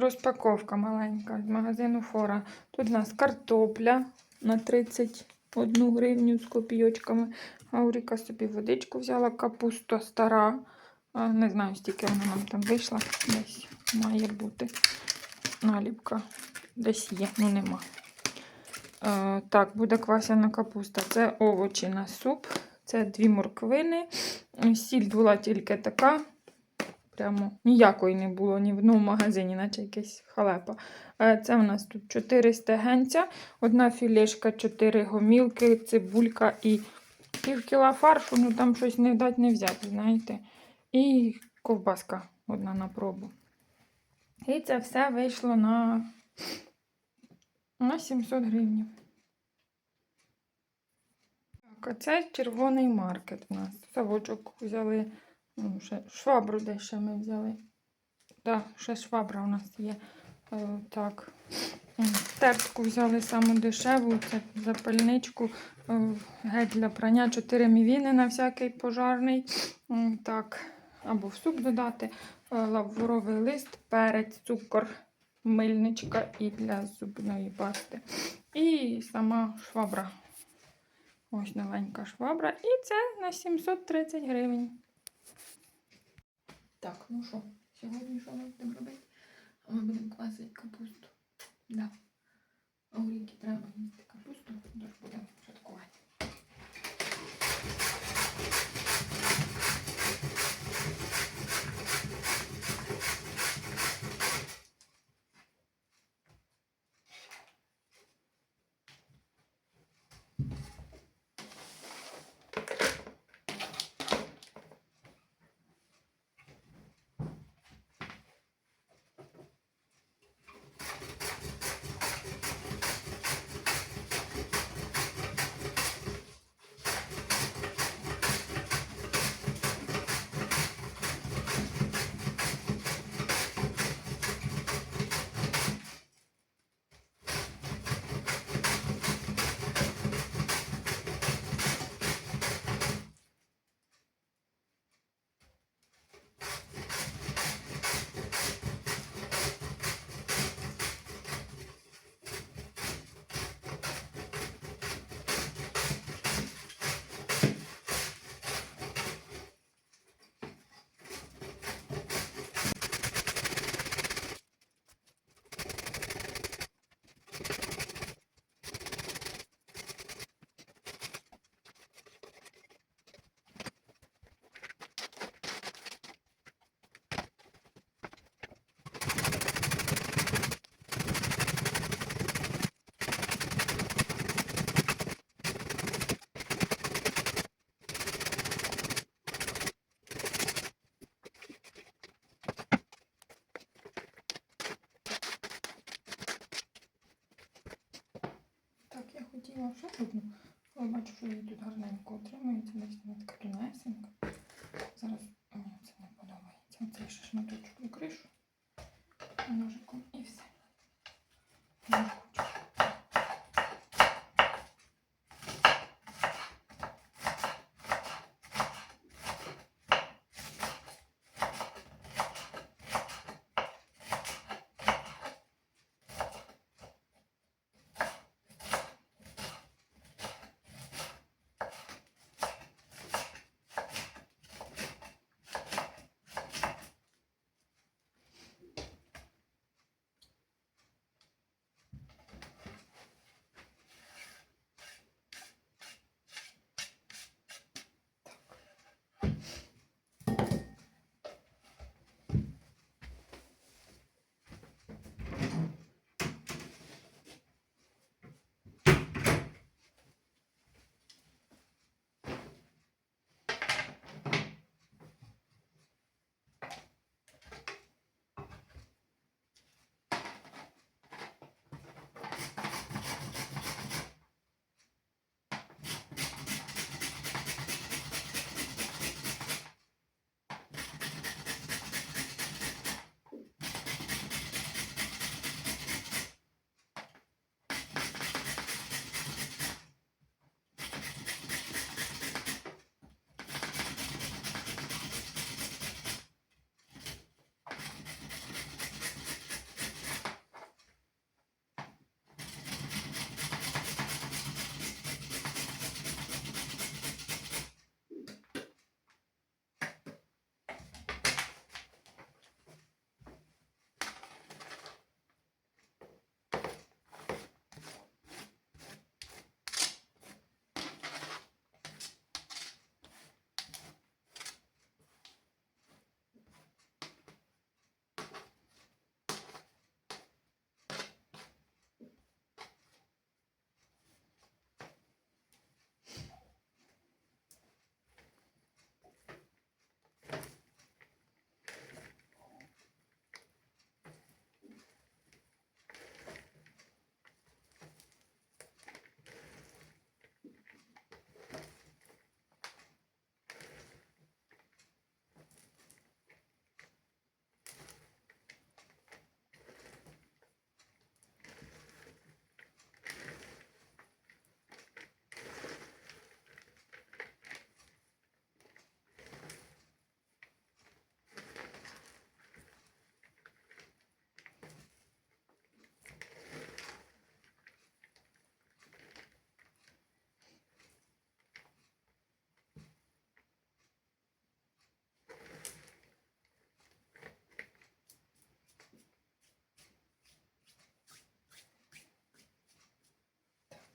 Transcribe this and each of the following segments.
Розпаковка маленька з магазину Фора. Тут у нас картопля на 31 гривню з копійочками. Ауріка собі водичку взяла, капуста стара. Не знаю, стільки вона нам там вийшла. Десь має бути наліпка. Десь є, ну нема. Е, так, буде квасяна капуста. Це овочі на суп. Це дві морквини. Сіль була тільки така. Прямо ніякої не було ні в одному магазині, наче якась халепа. Е, Це у нас тут 4 стегенця, одна філешка, 4 гомілки, цибулька і пів кіла фаршу. Ну там щось не дать не взяти, знаєте. І ковбаска одна на пробу. І це все вийшло на, на 700 гривень. Так, а це червоний маркет у нас. Савочок взяли. Ну, ще швабру де ще ми взяли. Так, ще швабра у нас є. Е, так. Тертку взяли саму дешеву, це запальничку, е, геть для прання 4 мівіни на всякий пожарний. Так, або в суп додати. Е, Лавровий лист, перець, цукор, мильничка і для зубної пасти. І сама швабра. Ось новенька швабра. І це на 730 гривень. Так, ну що, сьогодні що ми будемо робити? Ми будемо класити капусту. Да. Ауріки треба їсти капусту, тож будемо шаткувати. Так, я хотіла ще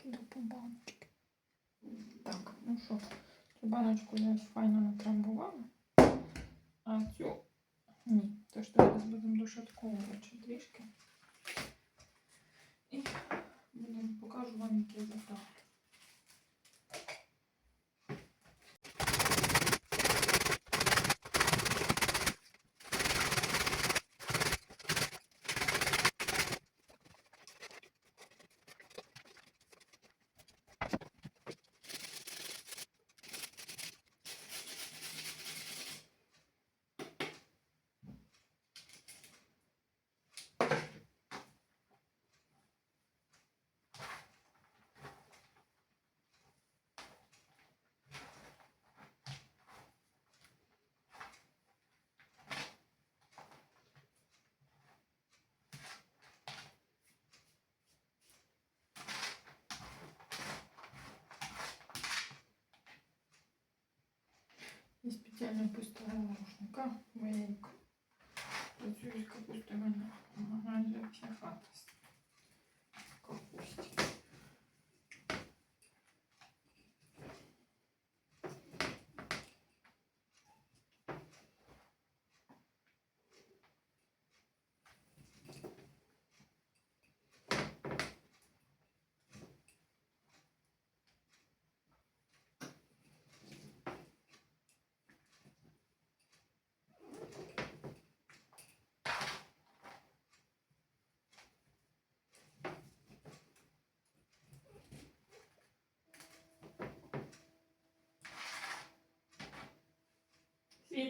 Киду по баночки. Так, ну що, цю баночку я файно натрамбувала. А цю ні. Тож зараз будемо дошатковувати трішки. І будемо покажу вам, як я Спеціально поставила рушника, бо я як працюю з капустами на магазин вся хата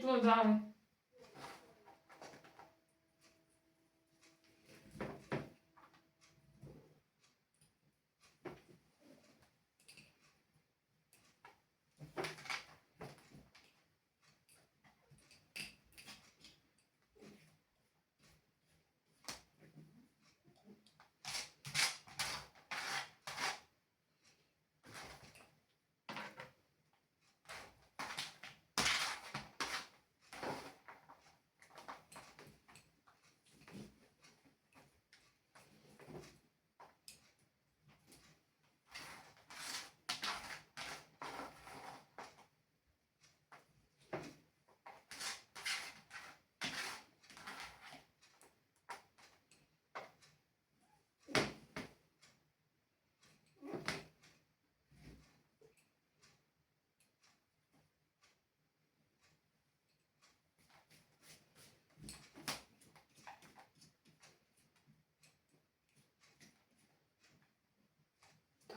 Світло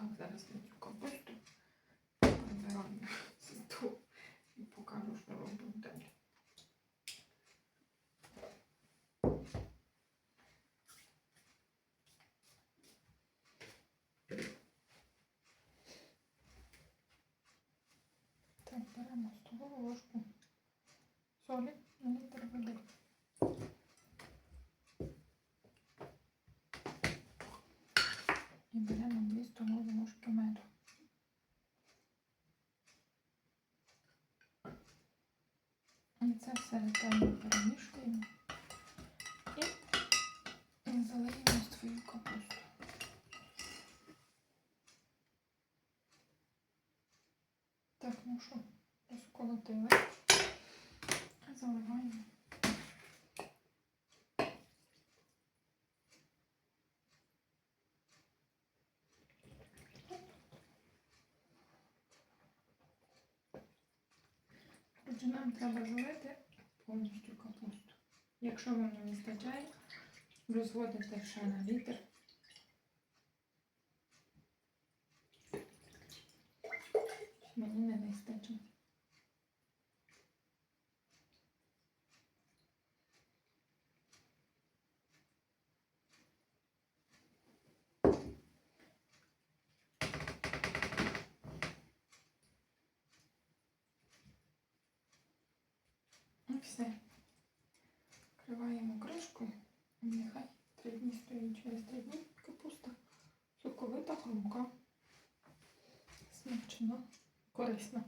Так, зараз я цю капусту прибираю з столу і покажу, що робимо далі. Так, беремо столову ложку солі на літр води. І беремо 2 столові ложки меду. І це все ретельно перемішуємо і залиємо свою капусту. Що, розколотили. Заливаємо. Отже, нам треба залити повністю капусту. Якщо вам не вистачає, розводите ще на літр. Мені не вистачить. І все. Вкриваємо кришкою. Нехай три дні стоїть через три дні капуста. Соковита, хрумка. Смачна, корисна.